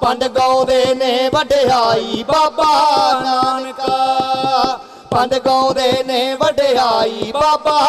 ਪੰਡ ਗਾਉਂਦੇ ਨੇ ਵਡਿਆਈ ਬਾਬਾ ਨਾਨਕਾ। ਪੰਡ ਗਾਉਂਦੇ ਨੇ ਵਡਿਆਈ ਬਾਬਾ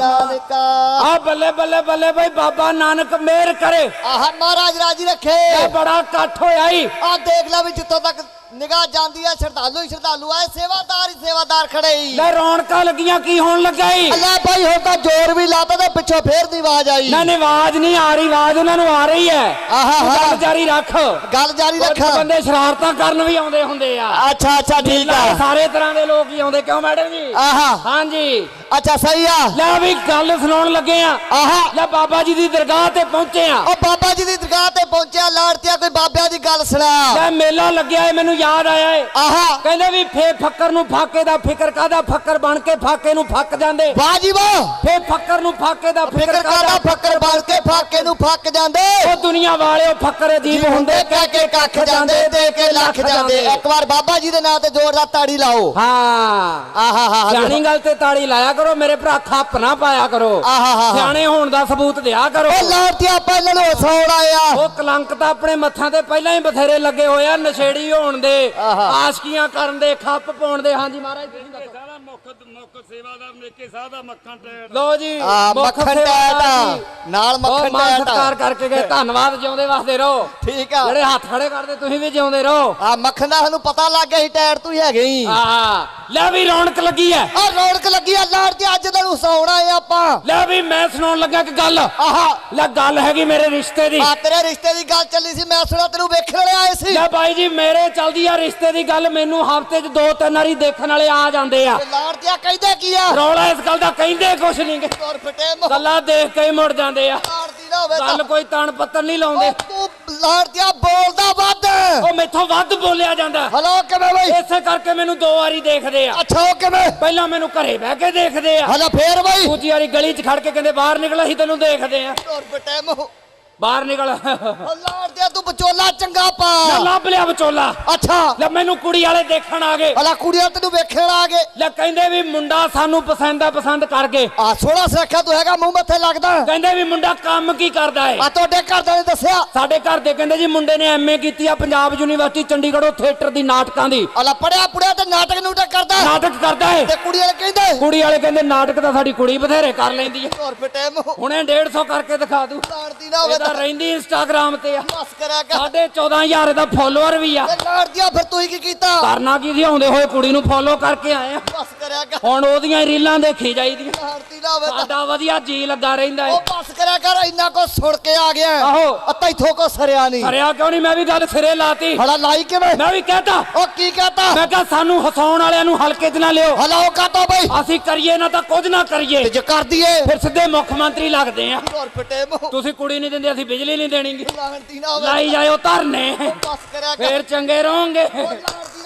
ਨਾਨਕਾ। ਆ ਬੱਲੇ ਬੱਲੇ ਬੱਲੇ ਬਈ ਬਾਬਾ ਨਾਨਕ ਮਿਹਰ ਕਰੇ। ਆਹ ਮਹਾਰਾਜ ਰਾਜੀ ਰੱਖੇ। ਇਹ ਬੜਾ ਇਕੱਠ ਹੋਇਆ ਈ। ਆ ਦੇਖ ਲੈ ਵੀ ਜਿੱਥੋਂ ਤੱਕ ਨਿਗਾਹ ਜਾਂਦੀ ਆ ਸ਼ਰਧਾਲੂ ਹੀ ਸ਼ਰਧਾਲੂ ਆ ਇਹ ਸੇਵਾਦਾਰ ਹੀ ਸੇਵਾਦਾਰ ਖੜੇ ਹੀ। ਲੈ ਰੌਣਕਾਂ ਲੱਗੀਆਂ ਕੀ ਹੋਣ ਲੱਗਾ ਈ? ਅੱਲਾ ਭਾਈ ਹੁਣ ਤਾਂ ਜ਼ੋਰ ਵੀ ਲਾਤਾ ਤੇ ਪਿੱਛੋਂ ਫੇਰ ਦੀ ਆਵਾਜ਼ ਆਈ। ਨਾ ਨਹੀਂ ਆਵਾਜ਼ ਨਹੀਂ ਆ ਰਹੀ ਆਵਾਜ਼ ਉਹਨਾਂ ਨੂੰ ਆ ਰਹੀ ਹੈ। ਆਹਾ ਤੂੰ ਹਾ ਗੱਲ ਜਾਰੀ ਰੱਖ। ਗੱਲ ਜਾਰੀ ਕੁਝ ਰੱਖ। ਬੰਦੇ ਸ਼ਰਾਰਤਾਂ ਕਰਨ ਵੀ ਆਉਂਦੇ ਹੁੰਦੇ ਆ। ਅੱਛਾ ਅੱਛਾ ਠੀਕ ਆ। ਸਾਰੇ ਤਰ੍ਹਾਂ ਦੇ ਲੋਕ ਹੀ ਆਉਂਦੇ। ਕਿਉਂ ਮੈਡਮ ਜੀ? ਆਹਾ। ਹਾਂਜੀ। ਅੱਛਾ ਸਹੀ ਆ। ਲੈ ਵੀ ਗੱਲ ਸੁਣਾਉਣ ਲੱਗੇ ਆ। ਆਹਾ। ਲੈ ਬਾਬਾ ਜੀ ਦੀ ਦਰਗਾਹ ਤੇ ਪਹੁੰਚੇ ਆ। ਉਹ ਬਾਬਾ ਜੀ ਦੀ ਦਰਗਾਹ ਤੇ ਪਹੁੰਚਿਆ ਲਾੜਤਿਆ ਕੋਈ ਬਾਬਿਆਂ ਦੀ ਗੱਲ ਸੁਣਾ। ਲੈ ਮੇਲਾ ਲੱਗਿਆ ਏ ਮੈਨੂੰ ਯਾਦ ਆਇਆ ਏ। ਆਹਾ। ਕਹਿੰਦੇ ਵੀ ਫੇ ਫੱਕਰ ਨੂੰ ਫਾਕੇ ਦਾ ਫਿਕਰ ਕਾਦਾ ਫੱਕਰ ਬਣ ਕੇ ਫਾਕੇ ਨੂੰ ਫੱਕ ਜਾਂਦੇ। ਵਾਹ ਜੀ ਵਾਹ। ਫੇ ਫੱਕਰ ਨੂੰ ਫਾਕੇ ਦਾ ਫਿਕਰ ਕਾਦਾ ਫੱਕਰ ਬਣ ਕੇ ਫਾਕੇ ਨੂੰ ਫੱਕ ਜਾਂਦੇ। ਉਹ ਦੁਨੀਆ ਵਾਲਿਓ ਫੱਕਰ ਅਜੀਬ ਹੁੰਦੇ ਕਹਿ ਕੇ ਕੱਖ ਜਾਂਦੇ ਦੇ ਕੇ ਲੱਖ ਜਾਂਦੇ। ਇੱਕ ਵਾਰ ਬਾਬਾ ਜੀ ਦੇ ਨਾਂ ਤੇ ਜ਼ੋਰਦਾਰ ਤਾੜੀ ਲਾਓ। ਹਾਂ। ਆਹਾ ਹਾ ਸਿਆਣੀ ਗੱਲ ਤੇ ਤਾੜੀ ਲਾਇਆ ਕਰੋ। ਮੇਰੇ ਭਰਾ ਥੱਪ ਨਾ ਪਾਇਆ ਕਰੋ। ਸਿਆਣੇ ਹੋਣ ਦਾ ਸਬੂਤ ਦਿਆ ਕਰੋ। ਉਹ ਲਾੜਤਿਆ ਪਹਿਲਾਂ ਨੂੰ ਸੌਣ ਆਇਆ ਉਹ ਕਲੰਕ ਤਾਂ ਆਪਣੇ ਮੱਥਾਂ ਤੇ ਪਹਿਲਾਂ ਹੀ ਬਥੇਰੇ ਲੱਗੇ ਹੋਏ ਆ ਨਸ਼ੇੜੀ ਹੋਣ ਦੇ। ਆਸ਼ਕੀਆਂ ਕਰਨ ਦੇ ਖੱਪ ਪਾਉਣ ਦੇ। ਹਾਂਜੀ ਮਹਾਰਾਜ ਤੁਸੀਂ ਦੱਸੋ। ਸਾਰਾ ਮੁੱਖ ਮੁੱਖ ਸੇਵਾਦਾਰ ਮੇਕੇ ਸਾਹ ਦਾ ਮੱਖਣ ਟੇੜ ਲੋ ਜੀ ਆ ਮੁੱਖ ਮੱਖਣ ਟੈਟ ਜੀ। ਨਾਲ ਮੱਖਣ ਮਾਨ ਟੈਟ ਸਤਿਕਾਰ ਕਰਕੇ ਗਏ। ਧੰਨਵਾਦ ਜਿਉਂਦੇ ਵਾਸਤੇ ਰਹੋ। ਠੀਕ ਆ। ਜਿਹੜੇ ਹੱਥ ਖੜੇ ਕਰਦੇ ਤੁਸੀਂ ਵੀ ਜਿਉਂਦੇ ਰਹੋ। ਆ ਮੱਖਣ ਦਾ ਸਾਨੂੰ ਪਤਾ ਲੱਗ ਗਿਆ ਸੀ ਟਾਇਰ ਤੂੰ ਹੀ ਹੈਗੇ। ਹੀ ਆ ਲੈ ਵੀ ਰੌਣਕ ਲੱਗੀ ਐ। ਆ ਰੌਣਕ ਲੱਗੀ ਆ ਲਾੜਤਿਆ ਅੱਜ ਤੈਨੂੰ ਸੌਣ ਆਏ ਆਪਾਂ। ਲੈ ਵੀ ਮੈਂ ਸੁਣਾਉਣ ਲੱਗਾ ਕਿ ਗੱਲ। ਆਹਾ। ਲੈ ਗੱਲ ਹੈਗੀ ਮੇਰੇ ਰਿਸ਼ਤੇ ਦੀ। ਆ ਤੇਰੇ ਰਿਸ਼ਤੇ ਦੀ ਗੱਲ ਚੱਲੀ ਸੀ ਮੈਂ ਸੁਣਿਆ ਤੈਨੂੰ ਵੇਖਣ ਆਏ ਸੀ। ਲੈ ਬਾਈ ਜੀ ਮੇਰੇ ਚੱਲਦੀ ਆ ਰਿਸ਼ਤੇ ਦੀ ਗੱਲ ਮੈਨੂੰ ਹਫ਼ਤੇ 'ਚ ਦੋ ਤਿੰਨ ਵਾਰੀ ਦੇਖਣ ਵਾਲੇ ਆ ਜਾਂਦੇ ਆ। ਲਾੜਤਿਆ ਕਹਿੰਦੇ ਕੀ ਆ? ਰੌਲਾ ਇਸ ਗੱਲ ਦਾ ਕਹਿੰਦੇ ਕੁਛ ਨਹੀਂ ਤੁਰ ਫਟੇ ਮੋਹ। ਗੱਲਾਂ ਦੇਖ ਕੇ ਹੀ ਮੁੜ ਜਾਂਦੇ ਆ। ਲਾੜਦੀ ਨਾ ਹੋਵੇ ਗੱਲ ਤਾਂ ਕੋਈ ਤਣ ਪੱਤਰ ਨਹੀਂ ਲਾਉਂਦੇ। ਉਹ ਤੂੰ ਲਾੜਤਿਆ ਬੋਲਦਾ ਵੱਧ। ਉਹ ਮੈਥੋਂ ਵੱਧ ਬੋਲਿਆ ਜਾਂਦਾ। ਹਲੋ ਕਿਵੇਂ ਬਈ? ਇਸੇ ਕਰਕੇ ਮੈਨੂੰ ਦੋ ਵਾਰੀ ਦੇਖਦੇ ਆ। ਅੱਛਾ ਉਹ ਕਿਵੇਂ? ਪਹਿਲਾਂ ਮੈਨੂੰ ਘਰੇ ਬਹਿ ਕੇ ਦੇਖਦੇ ਆ। ਹਲੋ ਫੇਰ ਬਈ। ਦੂਜੀ ਵਾਰੀ ਗਲੀ 'ਚ ਖੜ ਕੇ ਕਹਿੰਦੇ ਬਾਹਰ ਨਿਕਲ ਅਸੀਂ ਤੈਨੂੰ ਦੇਖਦੇ ਆ। ਤੁਰ ਫਟੇ ਮੋਹ। ਬਾਹਰ ਨਿਕਲ। ਉਹ ਲਾੜਦਿਆ ਤੂੰ ਵਿਚੋਲਾ ਚੰਗਾ ਲੈ ਪਾ ਲੱਭ ਲਿਆ ਵਿਚੋਲਾ। ਅੱਛਾ। ਲੈ ਮੈਨੂੰ ਕੁੜੀ ਵਾਲੇ ਦੇਖਣ ਆ ਗਏ। ਹਲਾ ਕੁੜੀਆਂ ਤੈਨੂੰ ਵੇਖਣ ਆ ਗਏ। ਲੈ ਕਹਿੰਦੇ ਵੀ ਮੁੰਡਾ ਸਾਨੂੰ ਪਸੰਦ ਆ ਪਸੰਦ ਕਰ ਗਏ। ਆ ਸੋਹਣਾ ਸੁਰੱਖਿਆ ਤੂੰ ਹੈਗਾ ਮੂੰਹ ਮੱਥੇ ਲੱਗਦਾ। ਕਹਿੰਦੇ ਵੀ ਮੁੰਡਾ ਕੰਮ ਕੀ ਕਰਦਾ ਏ? ਆ ਤੁਹਾਡੇ ਘਰਦਿਆਂ ਨੇ ਦੱਸਿਆ। ਸਾਡੇ ਘਰ ਦੇ ਕਹਿੰਦੇ ਜੀ ਮੁੰਡੇ ਨੇ ਐਮਏ ਕੀਤੀ ਆ ਪੰਜਾਬ ਯੂਨੀਵਰਸਿਟੀ ਚੰਡੀਗੜ੍ਹੋਂ ਥੀਏਟਰ ਦੀ ਨਾਟਕਾਂ ਦੀ। ਹਲਾ ਪੜਿਆ ਪੁੜਿਆ ਤੇ ਨਾਟਕ ਨੂਟਕ ਕਰਦਾ। ਨਾਟਕ ਕਰਦਾ ਏ। ਤੇ ਕੁੜੀ ਵਾਲੇ ਕਹਿੰਦੇ। ਕੁੜੀ ਵਾਲੇ ਕਹਿੰਦੇ ਨਾਟਕ ਤਾਂ ਸਾਡੀ ਕੁੜੀ ਬਥੇਰੇ ਕਰ ਲੈਂਦੀ ਆ ਤੁਰ ਫਟੇ ਮੂੰਹ ਹੁਣੇ 150 ਕਰਕੇ ਦਿਖਾ ਦੂ। ਲਾੜਦੀ ਨਾ ਹੋਵੇ ਤਾਂ ਰਹਿੰਦੀ ਇੰਸਟਾਗ੍ਰਾਮ ਤੇ ਆ। ਬਸ ਕਰਿਆ ਕਰ। ਸਾਡੇ 14000 ਦਾ ਫੋਲੋਅਰ ਵੀ ਆ। ਤੇ ਲਾੜਦਿਆ ਫਿਰ ਤੂੰ ਹੀ ਕੀ ਕੀਤਾ? ਕਰਨਾ ਕੀ ਸੀ? ਆਉਂਦੇ ਹੋਏ ਕੁੜੀ ਨੂੰ ਫੋਲੋ ਕਰਕੇ ਆਏ ਆ। ਬਸ ਕਰਿਆ ਕਰ। ਹੁਣ ਉਹਦੀਆਂ ਹੀ ਰੀਲਾਂ ਦੇਖੀ ਜਾਈਦੀਆਂ। ਲਾੜਦੀ ਨਾ ਹੋਵੇ ਤਾਂ ਸਾਡਾ ਵਧੀਆ ਜੀ ਲੱਗਾ ਰਹਿੰਦਾ ਏ। ਉਹ ਬਸ ਕਰਿਆ ਕਰ ਇੰਨਾ ਕੋ ਸੁਣ ਕੇ ਆ ਗਿਆ। ਆਹੋ। ਅੱਤਾ ਇਥੋਂ ਕੋ ਸਰਿਆ ਨਹੀਂ। ਹਰਿਆ ਕਿਉਂ ਨਹੀਂ? ਮੈਂ ਵੀ ਗੱਲ ਸਿਰੇ ਲਾਤੀ। ਹਲਾ ਲਾਈ ਕਿਵੇਂ? ਮੈਂ ਵੀ ਕਹਤਾ। ਉਹ ਕੀ ਕਹਤਾ? ਮੈਂ ਕਿਹਾ ਸਾਨੂੰ ਹਸਾਉਣ ਵਾਲਿਆਂ ਨੂੰ ਹਲਕੇ 'ਚ ਨਾ ਲਿਓ। ਹਲਾ ਉਹ ਕਹਤਾ ਬਈ? ਅਸੀਂ ਕਰੀਏ ਨਾ ਤਾਂ ਕੁਝ ਨਾ ਕਰੀਏ। ਤੇ ਜੇ ਕਰ ਦਈਏ। ਫਿਰ ਸਿੱਧੇ ਮੁੱਖ ਮੰਤਰੀ ਲੱਗਦੇ ਆ। ਤੁਰ ਫਟੇ ਮੂੰਹ। ਤੁਸੀਂ ਕੁੜੀ ਨਹੀਂ ਦਿੰਦੇ ਅਸੀਂ ਬਿਜਲੀ ਨਹੀਂ ਦੇਣੀਗੀ ਲਾੜਦੀ ਨਾ ਹੋਵੇ। ਲਾਈ ਜਾਇਓ ਧਰਨੇ। ਬਸ ਕਰਿਆ ਕਰ। ਫੇਰ ਚੰਗੇ ਰਹੋਗੇ। ਉਹ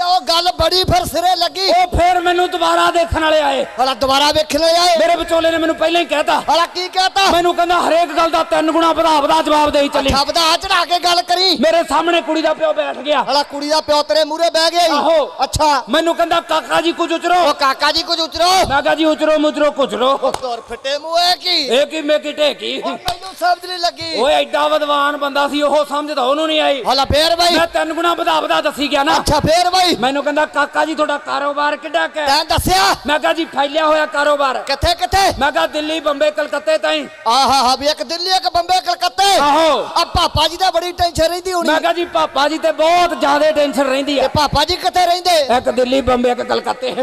ਉਹ ਗੱਲ ਬੜੀ ਫਿਰ ਸਿਰੇ ਲੱਗੀ। ਉਹ ਫੇਰ ਮੈਨੂੰ ਦੁਬਾਰਾ ਦੇਖਣ ਵਾਲੇ ਆਏ। ਹਲਾ ਦੁਬਾਰਾ ਵੇਖਣ ਆਏ ਮੇਰੇ ਵਿਚੋਲੇ ਨੇ ਮੈਨੂੰ ਪਹਿਲਾਂ ਹੀ ਕਹਿਤਾ। ਹਲਾ ਕੀ ਕਹਤਾ? ਮੈਨੂੰ ਕਹਿੰਦਾ ਹਰੇਕ ਗੱਲ ਦਾ ਤਿੰਨ ਗੁਣਾ ਵਧਾ ਵਧਾ ਜਵਾਬ ਦੇਈ ਚੱਲੀ। ਸ਼ਬਦ ਆ ਚੜਾ ਕੇ ਗੱਲ ਕਰੀ। ਮੇਰੇ ਸਾਹਮਣੇ ਕੁੜੀ ਦਾ ਪਿਓ ਬੈਠ ਗਿਆ। ਹਲਾ ਕੁੜੀ ਦਾ ਪਿਓ ਤੇਰੇ ਮੂਹਰੇ ਬਹਿ ਗਿਆ ਈ। ਆਹੋ। ਅੱਛਾ। ਮੈਨੂੰ ਕਹਿੰਦਾ ਕਾਕਾ ਜੀ ਕੁਝ ਉਚਰੋ। ਉਹ ਕਾਕਾ ਜੀ ਕੁਝ ਉਚਰੋ। ਮੈਂ ਕਿਹਾ ਜੀ ਉਚਰੋ ਮੁਚਰੋ ਕੁਚਰੋ ਤੁਰ ਫਟੇ ਮੂੰਹ ਕੀ? ਇਹ ਕੀ ਮੇਕੀ ਢੇਕੀ? ਉਹ ਮੈਨੂੰ ਸਮਝ ਨਹੀਂ ਲੱਗੀ। ਓਏ ਐਡਾ ਵਿਦਵਾਨ ਬੰਦਾ ਸੀ ਉਹ ਸਮਝਦਾ ਉਹਨੂੰ ਨਹੀਂ ਆਈ। ਹਲਾ ਫੇਰ ਬਈ। ਮੈਂ ਤਿੰਨ ਗੁਣਾ ਵਧਾ ਵਧਾ ਦੱਸੀ ਗਿਆ ਨਾ। ਅੱਛਾ ਫੇਰ ਬਈ। ਮੈਨੂੰ ਕਹਿੰਦਾ ਕਾਕਾ ਜੀ ਤੁਹਾਡਾ ਕਾਰੋਬਾਰ ਕਿੱਡਾ ਕੁ ਤੈਂ ਦੱਸਿਆ। ਮੈਂ ਕਿਹਾ ਜੀ ਫੈਲਿਆ ਹੋਇਆ ਕਾਰੋਬਾਰ। ਕਿੱਥੇ ਕਿੱਥੇ? ਮੈਂ ਕਿਹਾ ਦਿੱਲੀ ਬੰਬੇ ਕਲਕੱਤੇ ਤਾਈਂ। ਆਹਾ ਹਾ ਵੀ ਇੱਕ ਦਿੱਲੀ ਇੱਕ ਬੰਬੇ ਕਲਕੱਤੇ? ਆਹੋ। ਆ ਪਾਪਾ ਜੀ ਦਾ ਬੜੀ ਟੈਨਸ਼ਨ ਰਹਿੰਦੀ ਹੋਣੀ। ਮੈਂ ਕਿਹਾ ਜੀ ਪਾਪਾ ਜੀ ਤੇ ਬਹੁਤ ਜ਼ਿਆਦਾ ਟੈਨਸ਼ਨ ਰਹਿੰਦੀ ਤੇ ਆ ਪਾਪਾ ਜੀ ਕਿੱਥੇ ਰਹਿੰਦੇ? ਇੱਕ ਦਿੱਲੀ ਬੰਬੇ ਇੱਕ ਕਲਕੱਤੇ।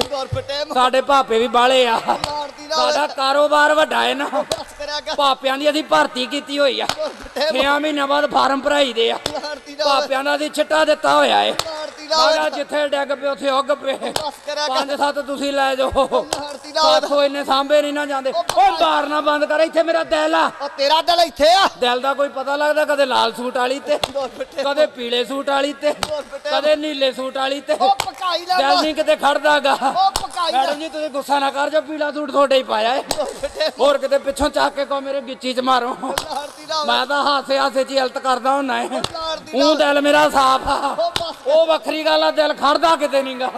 ਸਾਡੇ ਭਾਪੇ ਵੀ ਬਾਲੇ ਆ। ਸਾਡਾ ਕਾਰੋਬਾਰ ਵੱਡਾ ਹੈ ਨਾ। ਭਾਪਿਆਂ ਦੀ ਅਸੀਂ ਭਰਤੀ ਕੀਤੀ ਹੋਈ ਆ। ਤੁਰ ਫਟੇ ਮੂੰਹ। 6 ਮਹੀਨਿਆਂ ਬਾਅਦ ਫਾਰਮ ਭਰਾਈ ਦੇ ਆ। ਭਾਪਿਆਂ ਦਾ ਅਸੀਂ ਛਿੱਟਾ ਦਿੱਤਾ ਹੋਇਆ ਏ। ਹੋਵੇ ਜਿੱਥੇ ਡਿੱਗ ਪਏ ਉੱਥੇ ਉੱਗ ਪਏ ਬਸ ਕਰਿਆ ਕਰ। ਪੰਜ ਸੱਤ ਤੁਸੀਂ ਲੈ ਜਾਓ। ਸਾਥੋਂ ਇੰਨੇ ਸਾਂਭੇ ਨਹੀਂ ਨਾ ਜਾਂਦੇ। ਉਹ ਮਾਰਨਾ ਬੰਦ ਕਰ ਇੱਥੇ ਮੇਰਾ ਦਿਲ ਆ। ਉਹ ਤੇਰਾ ਦਿਲ ਇੱਥੇ ਆ। ਦਿਲ ਦਾ ਕੋਈ ਪਤਾ ਲੱਗਦਾ ਕਦੇ ਲਾਲ ਸੂਟ ਵਾਲੀ ਤੇ ਕਦੇ ਪੀਲੇ ਸੂਟ ਵਾਲੀ ਤੇ ਕਦੇ ਨੀਲੇ ਸੂਟ ਵਾਲੀ ਤੇ। ਉਹ ਪਕਾਈ ਨਾ ਦਿਲ ਨਹੀਂ ਕਿਤੇ ਖੜਦਾਗਾ। ਉਹ ਪਕਾਈ ਨਾ ਮੈਡਮ ਜੀ ਤੁਸੀਂ ਗੁੱਸਾ ਨਾ ਕਰ ਜੋ ਪੀਲਾ ਸੂਟ ਤੁਹਾਡੇ ਹੀ ਪਾਇਆ ਏ। ਹੋਰ ਕਿਤੇ ਪਿੱਛੋਂ ਚੱਕ ਕੇ ਕੋ ਮੇਰੇ ਗਿੱਚੀ ਚ ਮਾਰੋ। ਮੈਂ ਤਾਂ ਹਾਸੇ ਹਾਸੇ ਚ ਹੀ ਹਲਤ ਕਰਦਾ ਹੁੰਨਾ ਨਾ ਉਹ ਦਿਲ ਮੇਰਾ ਸਾਫ਼ ਆ। ਉਹ ਵੱਖਰੀ ਗੱਲ ਆ ਦਿਲ ਖੜਦਾ ਕਿਤੇ ਨਹੀਂਗਾ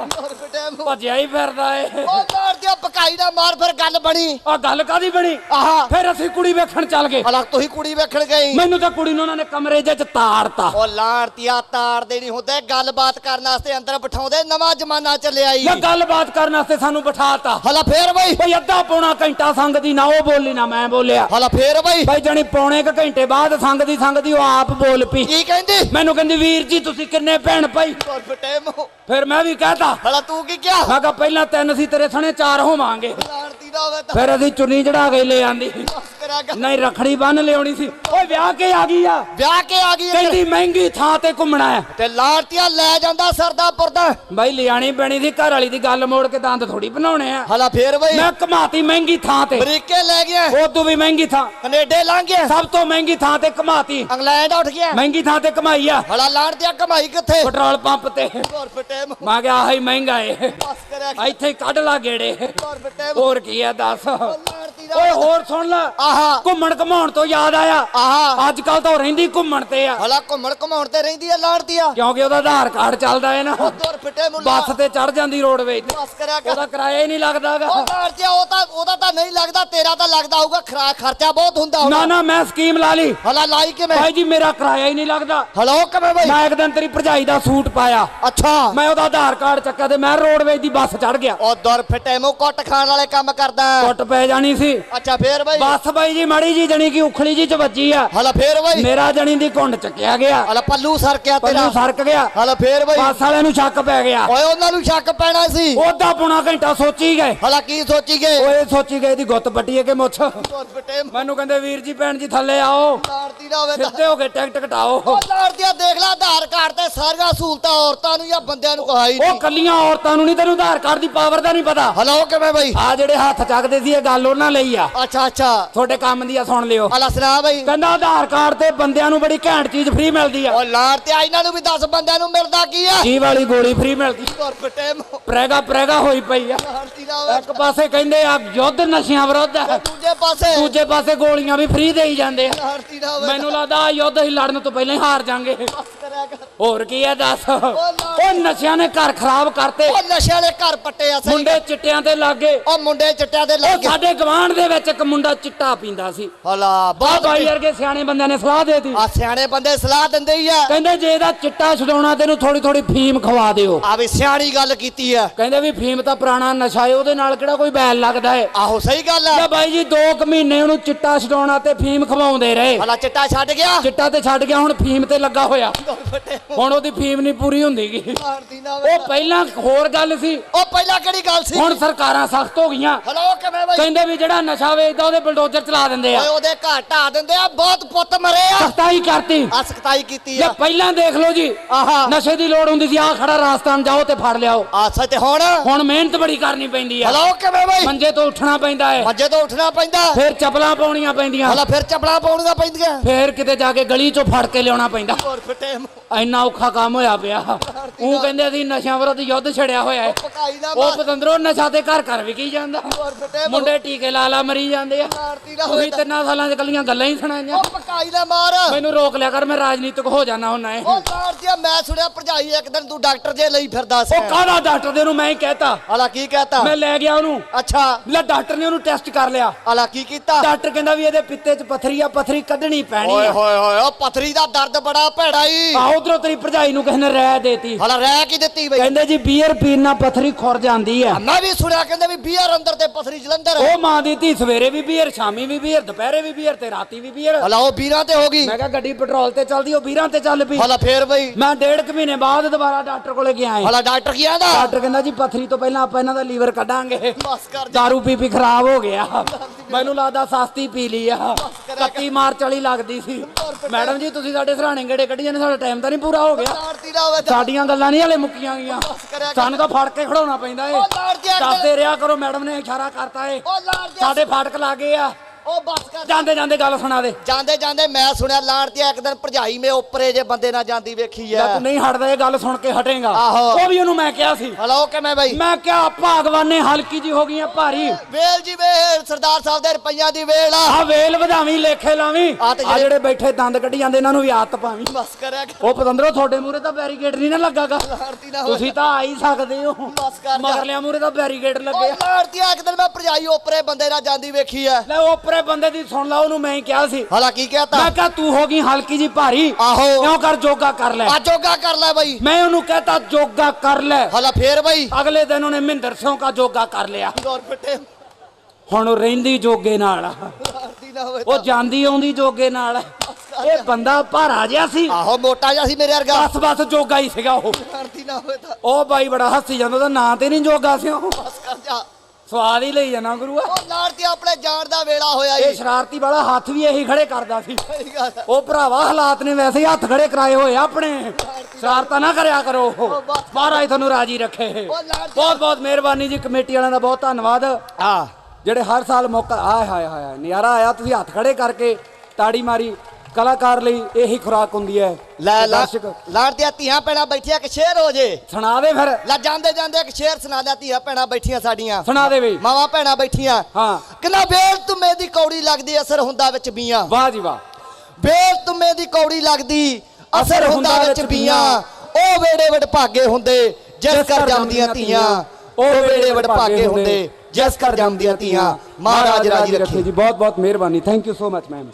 ਭੱਜਿਆ ਹੀ ਫਿਰਦਾ ਏ। ਉਹ ਮਾਰਦੀ ਦੀ ਪਕਾਈ ਨਾ ਮਾਰ ਫਿਰ ਗੱਲ ਬਣੀ। ਆ ਗੱਲ ਕਾਦੀ ਬਣੀ? ਆਹਾ। ਫਿਰ ਅਸੀਂ ਕੁੜੀ ਵੇਖਣ ਚੱਲ ਗਏ। ਹਲਾ ਤੁਸੀਂ ਕੁੜੀ ਵੇਖਣ ਗਈ ਮੈਨੂੰ ਤਾਂ ਕੁੜੀ ਨੂੰ ਉਹਨਾਂ ਨੇ ਕਮਰੇ ਜਿਹੇ ਚ ਤਾੜਤਾ ਉਹ ਲਾੜਤੀਆ ਤਾਰ ਦੇਣੀ ਹੁੰਦੇ ਗੱਲਬਾਤ ਕਰਨ ਵਾਸਤੇ ਅੰਦਰ ਬਿਠਾਉਂਦੇ ਨਵਾਂ ਜ਼ਮਾਨਾ ਚੱਲਿਆ ਈ। ਇਹ ਗੱਲਬਾਤ ਕਰਨ ਵਾਸਤੇ ਸਾਨੂੰ ਬਿਠਾਤਾ। ਹਲਾ ਫੇਰ ਬਈ। ਬਈ ਅੱਧਾ ਪੌਣਾ ਘੰਟਾ ਸੰਗਦੀ ਨਾ ਉਹ ਬੋਲੀ ਨਾ ਮੈਂ ਬੋਲਿਆ। ਹਲਾ ਫੇਰ ਬਈ। ਬਈ ਜਣੀ ਪੌਣੇ ਕ ਘੰਟੇ ਬਾਅਦ ਸੰਗਦੀ ਸੰਗਦੀ ਉਹ ਆਪ ਬੋਲ ਪਈ। ਕੀ ਕਹਿੰਦੀ? ਮੈਨੂੰ ਕਹਿੰਦੀ ਵੀਰ ਜੀ ਤੁਸੀਂ ਕਿੰਨੇ ਭੈਣ ਭਾਈ? ਫਿਰ ਮੈਂ ਵੀ ਕਹਤਾ। ਹਲਾ ਤੂੰ ਕੀ ਕਿਹਾ? ਮੈਂ ਕਿਹਾ ਪਹਿਲਾਂ ਤਿੰਨ ਸੀ ਤੇਰੇ ਸਣੇ ਚਾਰ ਨਾ ਹੋਵੇ ਤਾਂ। ਫਿਰ ਅਸੀਂ ਚੁੰਨੀ ਚੜਾ ਕੇ ਲੈ ਆਂਦੀ। ਨਹੀਂ ਰਖੜੀ ਬੰਨ ਲਿਆਉਣੀ ਸੀ। ਓਏ ਵਿਆਹ ਕੇ ਆ ਗਈ ਆ। ਵਿਆਹ ਕੇ ਆ ਗਈ। ਕਹਿੰਦੀ ਮਹਿੰਗੀ ਥਾਂ ਤੇ ਘੁੰਮਣਾ ਹੈ। ਤੇ ਲਾੜਤੀਆ ਲੈ ਜਾਂਦਾ ਸਰਦਾ ਪੁਰਦਾ। ਬਾਈ ਲਿਆਣੀ ਪੈਣੀ ਸੀ ਘਰ ਵਾਲੀ ਦੀ ਗੱਲ ਮੋੜ ਕੇ ਦੰਦ ਥੋੜੀ ਬਣਾਉਣੇ ਆ। ਹਲਾ ਫੇਰ ਬਈ। ਮੈਂ ਘਮਾਤੀ ਮਹਿੰਗੀ ਥਾਂ ਤੇ। ਅਮਰੀਕੇ ਲੈ ਗਿਆ। ਉਦੋਂ ਵੀ ਮਹਿੰਗੀ ਥਾਂ। ਕੈਨੇਡਾ ਲੰਘ ਗਿਆ। ਸਭ ਤੋਂ ਮਹਿੰਗੀ ਥਾਂ ਤੇ ਘਮਾਤੀ। ਇੰਗਲੈਂਡ ਉੱਠ ਗਿਆ। ਮਹਿੰਗੀ ਥਾਂ ਤੇ ਕਮਾਈ ਆ। ਹਲਾ ਲਾੜਤੀਆ ਕਮਾਈ ਕਿੱਥੇ? ਪੈਟਰੋਲ ਪੰਪ ਤੇ। ਮੈਂ ਕਿਹਾ ਆਹੀ ਮਹਿੰਗਾ ਏ। ਇੱਥੇ ਕੱਢ ਲਾ ਗੇੜੇ। ਹੋਰ ਕੀ ਆ ਦੱਸ। ਓਏ ਹੋਰ ਸੁਣ ਲੈ। ਆਹਾ। ਘੁੰਮਣ ਘਮਾਉਣ ਤੋਂ ਯਾਦ ਆਇਆ। ਆਹਾ। ਅੱਜ ਕੱਲ ਤਾਂ ਉਹ ਰਹਿੰਦੀ ਘੁੰਮਣ ਤੇ ਆ। ਹਲਾ ਘੁੰਮਣ ਘਮਾਉਣ ਤੇ ਰਹਿੰਦੀ ਆ ਲਾੜਤੀਆ ਕਿਉਂਕਿ ਉਹਦਾ ਆਧਾਰ ਕਾਰਡ ਚੱਲਦਾ ਏ ਨਾ। ਫਟੇ ਬੱਸ ਤੇ ਚੜ ਜਾਂਦੀ ਰੋਡਵੇਜ ਤੇ। ਬਸ ਕਰਿਆ ਕਰ। ਉਹਦਾ ਕਿਰਾਇਆ ਹੀ ਨਹੀਂ ਲੱਗਦਾਗਾ ਉਹ ਲਾੜਤੀਆ ਉਹ ਤਾਂ ਉਹਦਾ ਤਾਂ ਨਹੀਂ ਲੱਗਦਾ ਤੇਰਾ ਤਾਂ ਲੱਗਦਾ ਹੋਊਗਾ ਖਰਾ ਖਰਚਾ ਬਹੁਤ ਹੁੰਦਾ ਨਾ ਹੋਊਗਾ ਨਾ ਮੈਂ ਸਕੀਮ ਲਾ ਲਈ। ਹਲਾ ਲਾਈ ਕਿਵੇਂ? ਭਾਈ ਜੀ ਮੇਰਾ ਕਿਰਾਇਆ ਹੀ ਨਹੀਂ ਲੱਗਦਾ। ਹਲੋ ਕਿਵੇਂ ਬਈ? ਮੈਂ ਇੱਕ ਦਿਨ ਤੇਰੀ ਭਰਜਾਈ ਦਾ ਸੂਟ ਪਾਇਆ। ਅੱਛਾ। ਮੈਂ ਉਹਦਾ ਆਧਾਰ ਕਾਰਡ ਚੱਕਿਆ ਤੇ ਮੈਂ ਰੋਡਵੇਜ ਦੀ ਬੱਸ ਚੜ ਗਿਆ। ਉਹ ਦਰ ਫਟੇ ਮੂੰਹ ਕੁੱਟ ਖਾਣ ਵਾਲੇ ਕੰਮ ਕਰਦਾ। ਟੁੱਟ ਪੈ ਜਾਣੀ ਸੀ। ਅੱਛਾ ਫੇਰ ਬਈ? ਬੱਸ ਬਾਈ ਜੀ ਮੜੀ ਜੀ ਜਣੀ ਕੀ ਉਖਲੀ ਜੀ ਚ ਵੱਜੀ ਆ। ਹਲਾ ਫੇਰ ਬਈ। ਮੇਰਾ ਜਣੀ ਦੀ ਘੁੰਡ ਚੱਕਿਆ ਗਿਆ। ਹਲਾ ਪੱਲੂ ਸਰਕਿਆ ਪੱਲੂ ਤੇਰਾ? ਸਰਕ ਗਿਆ ਹਲਾ ਫੇਰ ਬਈ। ਬੱਸ ਵਾਲਿਆਂ ਨੂੰ ਸ਼ੱਕ ਪੈ ਗਿਆ। ਓਏ ਉਹਨਾਂ ਨੂੰ ਸ਼ੱਕ ਪੈਣਾ ਸੀ। ਉਹਦਾ ਪੌਣਾ ਘੰਟਾ ਸੋਚੀ ਗਏ। ਹਲਾ ਕੀ ਸੋਚੀ ਗਏ? ਓਏ ਸੋਚੀ ਗਏ ਦੀ ਗੁੱਤ ਹੈ ਕਿ ਮੁੱਛ। ਮੈਨੂੰ ਕਹਿੰਦੇ ਵੀਰ ਜੀ ਭੈਣ ਜੀ ਥੱਲੇ ਆਓ। ਲਾੜਤੀ ਨਾ ਹੋਵੇ ਸਿੱਧੇ ਹੋ ਕੇ ਟਿਕਟ ਕਟਾਓ। ਉਹ ਲਾੜਤੀਆ ਦੇਖ ਲੈ ਆਧਾਰ ਕਾਰਡ ਤੇ ਸਾਰੀਆਂ ਸਹੂਲਤਾਂ ਔਰਤਾਂ ਨੂੰ ਜਾਂ ਬੰਦਿਆਂ ਨੂੰ ਕਹਾਈ ਉਹ ਕੱਲੀਆਂ ਔਰਤਾਂ ਨੂੰ ਨਹੀਂ ਤੈਨੂੰ ਆਧਾਰ ਕਾਰਡ ਦੀ ਪਾਵਰ ਦਾ ਨਹੀਂ ਪਤਾ। ਹਲੋ ਕਿਵੇਂ ਬਈ? ਆ ਜਿਹੜੇ ਹੱਥ ਚੱਕਦੇ ਸੀ ਇਹ ਗੱਲ ਉਹਨਾਂ ਲਈ ਆ। ਅੱਛਾ ਅੱਛਾ। ਤੁਹਾਡੇ ਕੰਮ ਦੀ ਆ ਸੁਣ ਲਿਓ। ਹਲਾ ਸੁਣਾ ਬਈ। ਕਹਿੰਦਾ ਆਧਾਰ ਕਾਰਡ ਤੇ ਬੰਦਿਆਂ ਨੂੰ ਬੜੀ ਘੈਂਟ ਚੀਜ਼ ਫ੍ਰੀ ਮਿਲਦੀ ਆ। ਉਹ ਲਾੜਤੀਆ ਇਹਨਾਂ ਨੂੰ ਵੀ 10 ਬੰਦਿਆਂ ਨੂੰ ਮਿਲਦਾ ਕੀ ਆ? ਜੀ ਵਾਲੀ ਗੋਲੀ ਫ੍ਰੀ ਮਿਲਦੀ? ਪ੍ਰੈਗਾ ਪ੍ਰੈਗਾ ਹੋਈ ਪਈ ਆ। ਇੱਕ ਪਾਸੇ ਕਹਿੰਦੇ ਆ ਯੁੱਧ ਨਸ਼ਿਆਂ ਵਿਰੁੱਧ ਆ। ਦੂਜੇ ਪਾਸੇ। ਦੂਜੇ ਪਾਸੇ ਗੋਲੀਆਂ ਵੀ ਫ੍ਰੀ ਦੇਈ ਜਾਂਦੇ ਆ। ਮੈਨੂੰ ਲੱਗਦਾ ਯੁੱਧ ਹੀ ਲੜਨ ਤੋਂ ਪਹਿਲਾਂ ਹੀ ਹਾਰ ਜਾਾਂਗੇ। ਕਰ ਹੋਰ ਕੀ ਆ ਦੱਸ? ਉਹ ਨਸ਼ਿਆਂ ਨੇ ਘਰ ਖਰਾਬ ਕਰਤੇ। ਉਹ ਨਸ਼ੇ ਵਾਲੇ ਘਰ ਪੱਟੇ ਆ ਸਹੀ ਮੁੰਡੇ ਚਿੱਟਿਆਂ ਤੇ ਲੱਗੇ ਉਹ ਮੁੰਡੇ ਚਿੱਟਿਆਂ ਦੇ ਉਹ ਲੱਗ ਗਏ। ਸਾਡੇ ਗਵਾਂਢ ਦੇ ਵਿੱਚ ਇੱਕ ਮੁੰਡਾ ਚਿੱਟਾ ਪੀਂਦਾ ਸੀ। ਹਲਾ ਆ ਬਾਈ ਵਰਗੇ ਸਿਆਣੇ ਬੰਦਿਆਂ ਨੇ ਸਲਾਹ ਦੇਤੀ। ਆ ਸਿਆਣੇ ਬੰਦੇ ਸਲਾਹ ਦਿੰਦੇ ਹੀ ਆ। ਕਹਿੰਦੇ ਜੇ ਇਹਦਾ ਚਿੱਟਾ ਛਡਾਉਣਾ ਤੈਨੂੰ ਥੋੜੀ ਥੋੜੀ ਫੀਮ ਖਵਾ ਦਿਓ। ਆ ਵੀ ਸਿਆਣੀ ਗੱਲ ਕੀਤੀ ਆ। ਕਹਿੰਦੇ ਵੀ ਫੀਮ ਤਾਂ ਪੁਰਾਣਾ ਨਸ਼ਾ ਏ ਉਹਦੇ ਨਾਲ ਕਿਹੜਾ ਕੋਈ ਬੈਲ ਲੱਗਦਾ ਏ? ਆਹੋ ਸਹੀ ਗੱਲ ਆ। ਬਾਈ ਜੀ 2 ਕੁ ਮਹੀਨੇ ਉਹਨੂੰ ਚਿੱਟਾ ਛਡਾਉਣਾ ਤੇ ਫੀਮ ਖਵਾਉਂਦੇ ਰਹੇ। ਹਲਾ ਚਿੱਟਾ ਛੱਡ ਗਿਆ? ਚਿੱਟਾ ਤੇ ਛੱਡ ਗਿਆ ਹੁਣ ਫੀਮ ਤੇ ਲੱਗਾ ਹੋਇਆ। ਫਟੇ ਹੁਣ ਉਹਦੀ ਫੀਮ ਨਹੀਂ ਪੂਰੀ ਮਾਰਦੀ ਨਾ ਹੋਵੇ ਉਹ ਪਹਿਲਾਂ ਹੋਰ ਗੱਲ ਸੀ। ਉਹ ਪਹਿਲਾਂ ਕਿਹੜੀ ਗੱਲ ਸੀ? ਹੁਣ ਸਰਕਾਰਾਂ ਸਖਤ ਹੋ ਗਈਆਂ। ਹਲੋ ਕਿਵੇਂ ਬਈ? ਕਹਿੰਦੇ ਵੀ ਜਿਹੜਾ ਨਸ਼ਾ ਵੇਚਦਾ ਉਹਦੇ ਬਲਡੋਜ਼ਰ ਚਲਾ ਦਿੰਦੇ ਆ। ਓਏ ਉਹਦੇ ਘਰ ਢਾ ਦਿੰਦੇ ਆ ਬਹੁਤ ਪੁੱਤ ਮਰੇ ਆ। ਸਖਤਾਈ ਕਰਤੀ। ਆ ਸਖਤਾਈ ਕੀਤੀ ਜੇ ਆ ਪਹਿਲਾਂ ਦੇਖ ਲਓ ਜੀ ਆਹਾ। ਨਸ਼ੇ ਦੀ ਲੋੜ ਹੁੰਦੀ ਸੀ ਆ ਖੜਾ ਰਾਜਸਥਾਨ ਜਾਓ ਤੇ ਫੜ ਲਿਆਓ। ਆ ਸੱਚ ਹੁਣ? ਹੁਣ ਮਿਹਨਤ ਬੜੀ ਕਰਨੀ ਪੈਂਦੀ ਆ। ਹਲੋ ਕਿਵੇਂ ਬਈ? ਮੰਜੇ ਤੋਂ ਉੱਠਣਾ ਪੈਂਦਾ ਹੈ ਮੱਜੇ ਤੋਂ ਉੱਠਣਾ ਪੈਂਦਾ। ਫਿਰ ਚੱਪਲਾਂ ਪਾਉਣੀਆਂ ਪੈਂਦੀਆਂ। ਹਲਾ ਫਿਰ ਚੱਪਲਾਂ ਪਾਉਣੀਆਂ ਪੈਂਦੀਆਂ। ਫਿਰ ਕਿਤੇ ਜਾ ਕੇ ਗਲੀ ਚੋਂ ਫੜ ਕੇ ਲਿਆਉਣਾ ਪੈਂਦਾ। ਹੋਰ ਫਟੇ ਇੰਨਾ ਔਖਾ ਕੰਮ ਹੋਇਆ ਪਿਆ। ਉਹ ਕਹਿੰਦੇ ਅਸੀਂ ਨਸ਼ਿਆਂ ਵਿਰੁੱਧ ਯੁੱਧ ਛੜਿਆ ਹੋਇਆ ਹੈ। ਪਕਾਈ ਉਹ ਪਤੰਦਰੋਂ ਨਸ਼ਾ ਤੇ ਘਰ ਘਰ ਵਿਕੀ ਜਾਂਦਾ। ਮੁੰਡੇ ਟੀਕੇ ਲਾ ਲਾ ਮਰੀ ਜਾਂਦੇ ਆ। ਤੁਸੀਂ ਤਿੰਨਾਂ ਸਾਲਾਂ ਚ ਕੱਲੀਆਂ ਗੱਲਾਂ ਹੀ ਸੁਣਾਈਆਂ। ਉਹ ਪਕਾਈ ਨਾ ਮਾਰ। ਮੈਨੂੰ ਰੋਕ ਲਿਆ ਕਰ ਮੈਂ ਰਾਜਨੀਤਿਕ ਹੋ ਜਾਣਾ ਹੁੰਨਾ ਉਹ ਜੀ ਮੈਂ ਸੁਣਿਆ ਭਰਜਾਈ ਇੱਕ ਦਿਨ ਤੂੰ ਡਾਕਟਰ ਜੇ ਲਈ ਫਿਰਦਾ ਸੀ। ਉਹ ਕਾਹਦਾ ਡਾਕਟਰ ਦੇ ਨੂੰ ਮੈਂ ਹੀ ਕਹਿਤਾ? ਹਲਾ ਕੀ ਕਹਤਾ? ਮੈਂ ਲੈ ਗਿਆ ਉਹਨੂੰ। ਅੱਛਾ। ਲੈ ਡਾਕਟਰ ਨੇ ਉਹਨੂੰ ਟੈਸਟ ਕਰ ਲਿਆ। ਹਲਾ ਕੀ ਕੀਤਾ? ਡਾਕਟਰ ਕਹਿੰਦਾ ਵੀ ਇਹਦੇ ਪਿੱਤੇ 'ਚ ਪਥਰੀ ਆ ਪਥਰੀ ਕੱਢਣੀ ਪੈਣੀ ਓਏ ਹੋਏ ਹੋਏ ਉਹ ਪਥਰੀ ਦਾ ਦਰਦ ਬੜਾ ਭੈੜਾ ਈ। ਆ ਉਧਰੋਂ ਤੇਰੀ ਭਰਜਾਈ ਨੂੰ ਕਿਸੇ ਨੇ ਰਹਿ ਦੇਤੀ। ਹਲਾ ਰਹਿ ਕੀ ਦਿੱਤੀ ਬਈ? ਕਹਿੰਦੇ ਜੀ ਬੀਅਰ ਪੀਣ ਨਾਲ ਪਥਰੀ ਖੁਰ ਜਾਂਦੀ ਆ। ਮੈਂ ਵੀ ਸੁਣਿਆ ਕਹਿੰਦੇ ਵੀ ਬੀਅਰ ਅੰਦਰ ਤੇ ਪਥਰੀ ਜਲੰਧਰ ਉਹ ਮਾਂ ਦੀ ਧੀ ਸਵੇਰੇ ਵੀ ਬੀਅਰ ਸ਼ਾਮੀ ਵੀ ਬੀਅਰ ਦੁਪਹਿਰੇ ਵੀ ਬੀਅਰ ਤੇ ਰਾਤੀ ਵੀ ਬੀਅਰ। ਹਲਾ ਉਹ ਬੀਰਾਂ ਤੇ ਹੋ ਗਈ। ਮੈਂ ਕਿਹਾ ਗੱਡੀ ਪੈਟਰੋਲ ਤੇ ਚੱਲਦੀ ਉਹ ਵੀਰਾਂ ਤੇ ਚੱਲ ਪਈ। ਹਲਾ ਫੇਰ ਬਈ। ਮੈਂ ਡੇਢ ਕੁ ਮਹੀਨੇ ਬਾਅਦ ਦੁਬਾਰਾ ਡਾਕਟਰ ਕੋਲੇ ਗਿਆ ਏ। ਹਲਾ ਡਾਕਟਰ ਕੀ ਆਂਦਾ? ਡਾਕਟਰ ਕਹਿੰਦਾ ਜੀ ਪਥਰੀ ਤੋਂ ਪਹਿਲਾਂ ਆਪਾਂ ਇਹਨਾਂ ਦਾ ਲੀਵਰ ਕੱਢਾਂਗੇ। ਬਸ ਕਰ ਜਾ। ਦਾਰੂ ਪੀ ਪੀ ਖਰਾਬ ਹੋ ਗਿਆ। ਮੈਨੂੰ ਲੱਗਦਾ ਸਸਤੀ ਪੀ ਲਈ ਆ। 31 ਮਾਰਚ ਵਾਲੀ ਲੱਗਦੀ ਸੀ। ਮੈਡਮ ਜੀ ਤੁਸੀਂ ਸਾਡੇ ਸਰਾਣੇ ਗੇੜੇ ਕੱਢੀ ਜਾਂਦੇ ਸਾਡਾ ਟਾਈਮ ਤਾਂ ਨਹੀਂ ਪੂਰਾ ਹੋ ਗਿਆ। ਲਾੜਤੀ ਨਾ ਹੋਵੇ ਤਾਂ ਸਾਡੀਆਂ ਗੱਲਾਂ ਨਹੀਂ ਹਲੇ ਮੁੱਕੀਆਂ ਗਈਆਂ। ਕਰਿਆ ਕਰ। ਸਾਨੂੰ ਤਾਂ ਫੜ ਕੇ ਖੜਾਉਣਾ ਪੈਂਦਾ ਏ। ਉਹ ਲਾੜ ਜੀ ਦੱਸਦੇ ਰਿਹਾ ਕਰੋ ਮੈਡਮ ਨੇ ਇਸ਼ਾਰਾ ਕਰਤਾ ਏ। ਉਹ ਲਾੜ ਜੀ ਸਾਡੇ ਫਾਟਕ ਲਾਗੇ ਆ। ਉਹ ਬਸ ਕਰ। ਜਾਂਦੇ ਜਾਂਦੇ ਗੱਲ ਸੁਣਾ ਦੇ। ਜਾਂਦੇ ਜਾਂਦੇ ਮੈਂ ਸੁਣਿਆ ਲਾਣ ਤੇ ਇੱਕ ਦਿਨ ਭਰਜਾਈ ਮੇ ਉੱਪਰੇ ਜੇ ਬੰਦੇ ਨਾਲ ਜਾਂਦੀ ਵੇਖੀ ਐ। ਤੂੰ ਨਹੀਂ ਹਟਦਾ ਇਹ ਗੱਲ ਸੁਣ ਕੇ ਹਟੇਗਾ। ਆਹੋ। ਉਹ ਵੀ ਉਹਨੂੰ ਮੈਂ ਕਿਹਾ ਸੀ। ਹਲੋ ਕਿਵੇਂ ਬਈ? ਮੈਂ ਕਿਹਾ ਭਾਗਵਾਨੇ ਹਲਕੀ ਜੀ ਹੋ ਗਈਆਂ ਭਾਰੀ। ਵੇਲ ਜੀ ਵੇਲ ਸਰਦਾਰ ਸਾਹਿਬ ਦੇ ਰੁਪਈਆਂ ਦੀ ਵੇਲ ਆ। ਆ ਵੇਲ ਵਧਾਵੀਂ ਲੇਖੇ ਲਾਵੀਂ। ਆ ਜਿਹੜੇ- ਬੈਠੇ ਦੰਦ ਕੱਢੀ ਜਾਂਦੇ ਇਹਨਾਂ ਨੂੰ ਵੀ ਆਦਤ ਪਾਵੀਂ। ਬਸ ਕਰਿਆ ਕਰ। ਉਹ ਪਤੰਦਰੋ ਤੁਹਾਡੇ ਮੂਰੇ ਤਾਂ ਬੈਰੀਕੇਡ ਨਹੀਂ ਨਾ ਲੱਗਾਗਾ। ਤੁਸੀਂ ਤਾਂ ਆ ਹੀ ਸਕਦੇ ਹੋ। ਬਸ ਕਰ। ਮਗਰਲਿਆਂ ਮੂਰੇ ਤਾਂ ਬੈਰੀਕੇਡ ਉਹ ਲੱਗੇ ਆ। ਲਾੜਤੀ ਇੱਕ ਦਿਨ ਮੈਂ ਭਰਜਾਈ ਉੱਪਰੇ ਬੰਦੇ ਨਾਲ ਜਾਂਦੀ ਵੇਖੀ ਐ। ਲੈ ਓਪਰੇ ਬੰਦੇ ਦੀ ਸੁਣ ਲਾ ਉਹਨੂੰ ਮੈਂ ਹੀ ਕਿਹਾ ਸੀ। ਹਲਾ ਕੀ ਕਹਤਾ ਮੈਂ ਕਿਹਾ ਤੂੰ ਹੋ ਗਈ ਹਲਕੀ ਜੀ ਭਾਰੀ। ਆਹੋ। ਕਿਉਂ ਕਰ ਜੋਗਾ ਕਰ ਲੈ। ਆ ਜੋਗਾ ਕਰ ਲੈ ਬਈ। ਮੈਂ ਉਹਨੂੰ ਕਹਤਾ ਜੋਗਾ ਕਰ ਲੈ। ਹਲਾ ਫੇਰ ਬਈ। ਅਗਲੇ ਦਿਨ ਉਹਨੇ ਮਹਿੰਦਰ ਸਿੰਘ ਕਾ ਜੋਗਾ ਕਰ ਲਿਆ। ਹੁਣ ਰਹਿੰਦੀ ਜੋਗੇ ਨਾਲ। ਉਹ ਜਾਂਦੀ ਆਉਂਦੀ ਜੋਗੇ ਨਾਲ। ਇਹ ਬੰਦਾ ਭਾਰਾ ਜਿਹਾ ਸੀ। ਆਹੋ ਮੋਟਾ ਜਿਹਾ ਸੀ ਮੇਰੇ ਵਰਗਾ। ਬਸ ਬਸ ਜੋਗਾ ਹੀ ਸੀਗਾ ਉਹ। ਲਾੜਤੀ ਨਾ ਹੋਵੇ ਤਾਂ। ਉਹ ਬਾਈ ਬੜਾ ਹੱਸੀ ਜਾਂਦਾ ਉਹਦਾ ਨਾਂ ਤੇ ਨਹੀਂ ਜੋਗਾ ਸੀ ਉਹ। ਬਸ ਕਰ ਜਾ। ਸਵਾਦ ਹੀ ਲਈ ਜਾਣਾ ਗੁਰੂਆ। ਉਹ ਲਾੜਤੀ ਆਪਣੇ ਜਾਣ ਦਾ ਵੇਲਾ ਹੋਇਆ ਇਹ ਸ਼ਰਾਰਤੀ ਵਾਲਾ ਹੱਥ ਵੀ ਇਹੀ ਖੜੇ ਕਰਦਾ ਸੀ। ਸਹੀ ਗੱਲ ਆ। ਉਹ ਭਰਾਵਾ ਹਾਲਾਤ ਨੇ ਵੈਸੇ ਹੀ ਹੱਥ ਖੜੇ ਕਰਾਏ ਹੋਏ ਆ ਆਪਣੇ। ਸ਼ਰਾਰਤਾਂ ਨਾ ਕਰਿਆ ਕਰੋ। ਮਹਾਰਾਜ ਤੁਹਾਨੂੰ ਰਾਜੀ ਰੱਖੇ। ਬਹੁਤ ਬਹੁਤ ਮਿਹਰਬਾਨੀ ਜੀ ਕਮੇਟੀ ਵਾਲਿਆਂ ਦਾ ਬਹੁਤ ਧੰਨਵਾਦ। ਆ ਜਿਹੜੇ ਹਰ ਸਾਲ ਮੌਕਾ ਆਏ ਹਾਏ ਹਾਏ ਹਾਏ, ਨਜ਼ਾਰਾ ਆਇਆ ਤੁਸੀਂ ਹੱਥ ਖੜੇ ਕਰਕੇ ਤਾੜੀ ਮਾਰੀ। ਕਲਾਕਾਰ ਲਈ ਇਹੀ ਖੁਰਾਕ ਹੁੰਦੀ ਹੈ ਲੈ ਲਾ ਦਰਸ਼ਕ। ਲਾੜਤੀਆਂ ਧੀਆਂ ਪੈਣਾ ਬੈਠੀਆਂ ਕਿ ਸ਼ੇਰ ਹੋ ਜੇ। ਸੁਣਾ ਦੇ ਫਿਰ। ਲੈ ਜਾਂਦੇ ਜਾਂਦੇ ਇੱਕ ਸ਼ੇਰ ਸੁਣਾ ਲਿਆ ਧੀਆਂ ਪੈਣਾ ਬੈਠੀਆਂ ਸਾਡੀਆਂ। ਸੁਣਾ ਦੇ ਬਈ ਮਾਵਾ ਭੈਣਾ ਬੈਠੀਆਂ। ਹਾਂ। ਕਿੰਨਾ ਵੇਲ ਤੁਮੇ ਦੀ ਕੌੜੀ ਲੱਗਦੀ ਅਸਰ ਹੁੰਦਾ ਵਿੱਚ ਬੀਆਂ। ਵਾਹ ਜੀ ਵਾਹ। ਵੇਲ ਤੁਮੇ ਦੀ ਕੌੜੀ ਲੱਗਦੀ ਅਸਰ ਹੁੰਦਾ ਵਿੱਚ ਬੀਆਂ। ਉਹ ਵੇੜੇ ਵਡ ਭਾਗੇ ਹੁੰਦੇ ਜਿਸ ਕਰ ਜੰਮਦੀਆਂ ਧੀਆਂ। ਉਹ ਵੇੜੇ ਵਡ ਭਾਗੇ ਹੁੰਦੇ ਜਿਸ ਕਰ ਜੰਮਦੀਆਂ ਧੀਆਂ। ਮਹਾਰਾਜ ਰਾਜੀ ਰੱਖੇ। ਜੀ। ਬਹੁਤ ਬਹੁਤ ਮਿਹਰਬਾਨੀ। Thank you so much ma'am